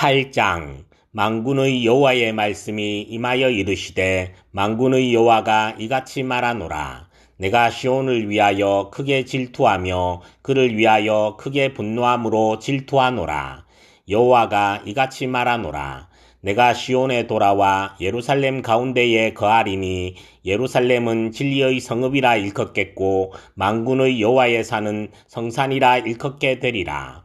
8장 망군의 여호와의 말씀이 임하여 이르시되 망군의 여호와가 이같이 말하노라. 내가 시온을 위하여 크게 질투하며 그를 위하여 크게 분노함으로 질투하노라. 여호와가 이같이 말하노라. 내가 시온에 돌아와 예루살렘 가운데에 거하리니 예루살렘은 진리의 성읍이라 일컫겠고 망군의 여호와의 산은 성산이라 일컫게 되리라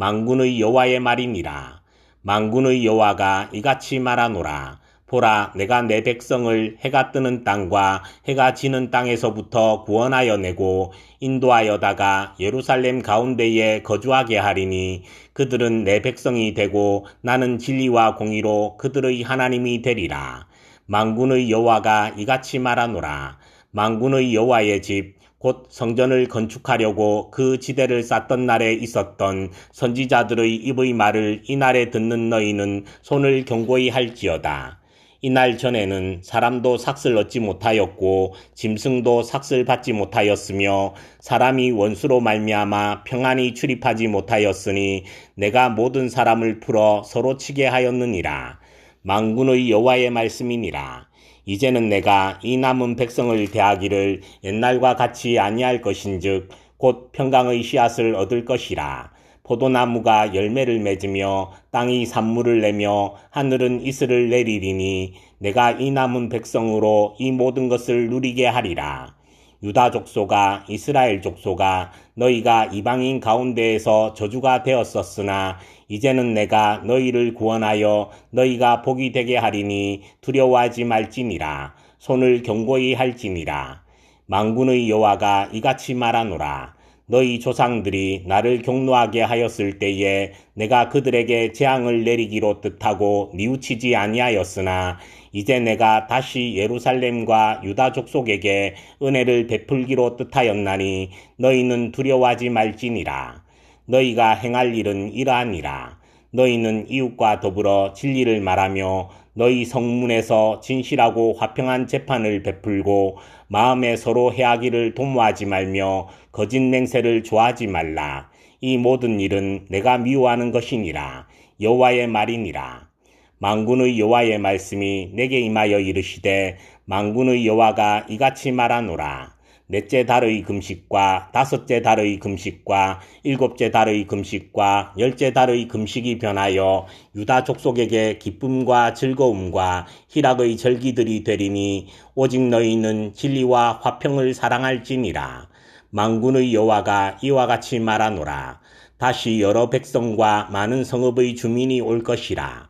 망군의 여호와의 말이니라. 망군의 여호와가 이같이 말하노라. 보라, 내가 내 백성을 해가 뜨는 땅과 해가 지는 땅에서부터 구원하여 내고 인도하여다가 예루살렘 가운데에 거주하게 하리니 그들은 내 백성이 되고 나는 진리와 공의로 그들의 하나님이 되리라. 망군의 여호와가 이같이 말하노라. 망군의 여호와의 집, 곧 성전을 건축하려고 그 지대를 쌓던 날에 있었던 선지자들의 입의 말을 이날에 듣는 너희는 손을 경고히 할지어다. 이날 전에는 사람도 삭슬 얻지 못하였고 짐승도 삭슬 받지 못하였으며 사람이 원수로 말미암아 평안히 출입하지 못하였으니 내가 모든 사람을 풀어 서로 치게 하였느니라. 망군의 여호와의 말씀이니라. 이제는 내가 이 남은 백성을 대하기를 옛날과 같이 아니할 것인즉 곧 평강의 씨앗을 얻을 것이라. 포도나무가 열매를 맺으며 땅이 산물을 내며 하늘은 이슬을 내리리니 내가 이 남은 백성으로 이 모든 것을 누리게 하리라. 유다 족소가 이스라엘 족소가 너희가 이방인 가운데에서 저주가 되었었으나 이제는 내가 너희를 구원하여 너희가 복이 되게 하리니 두려워하지 말지니라. 손을 경고히 할지니라. 망군의 여호와가 이같이 말하노라 너희 조상들이 나를 경노하게 하였을 때에 내가 그들에게 재앙을 내리기로 뜻하고 뉘우치지 아니하였으나 이제 내가 다시 예루살렘과 유다 족속에게 은혜를 베풀기로 뜻하였나니 너희는 두려워하지 말지니라. 너희가 행할 일은 이러하니라. 너희는 이웃과 더불어 진리를 말하며 너희 성문에서 진실하고 화평한 재판을 베풀고 마음에 서로 해하기를 도모하지 말며 거짓 맹세를 좋아하지 말라. 이 모든 일은 내가 미워하는 것이니라. 여호와의 말이니라. 망군의 여호와의 말씀이 내게 임하여 이르시되 망군의 여호와가 이같이 말하노라. 넷째 달의 금식과 다섯째 달의 금식과 일곱째 달의 금식과 열째 달의 금식이 변하여 유다 족속에게 기쁨과 즐거움과 희락의 절기들이 되리니 오직 너희는 진리와 화평을 사랑할지니라. 망군의 여호와가 이와 같이 말하노라. 다시 여러 백성과 많은 성읍의 주민이 올 것이라.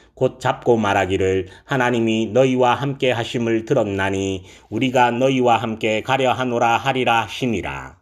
곧 잡고 말하기를 하나님이 너희와 함께 하심을 들었나니 우리가 너희와 함께 가려 하노라 하리라 하시니라.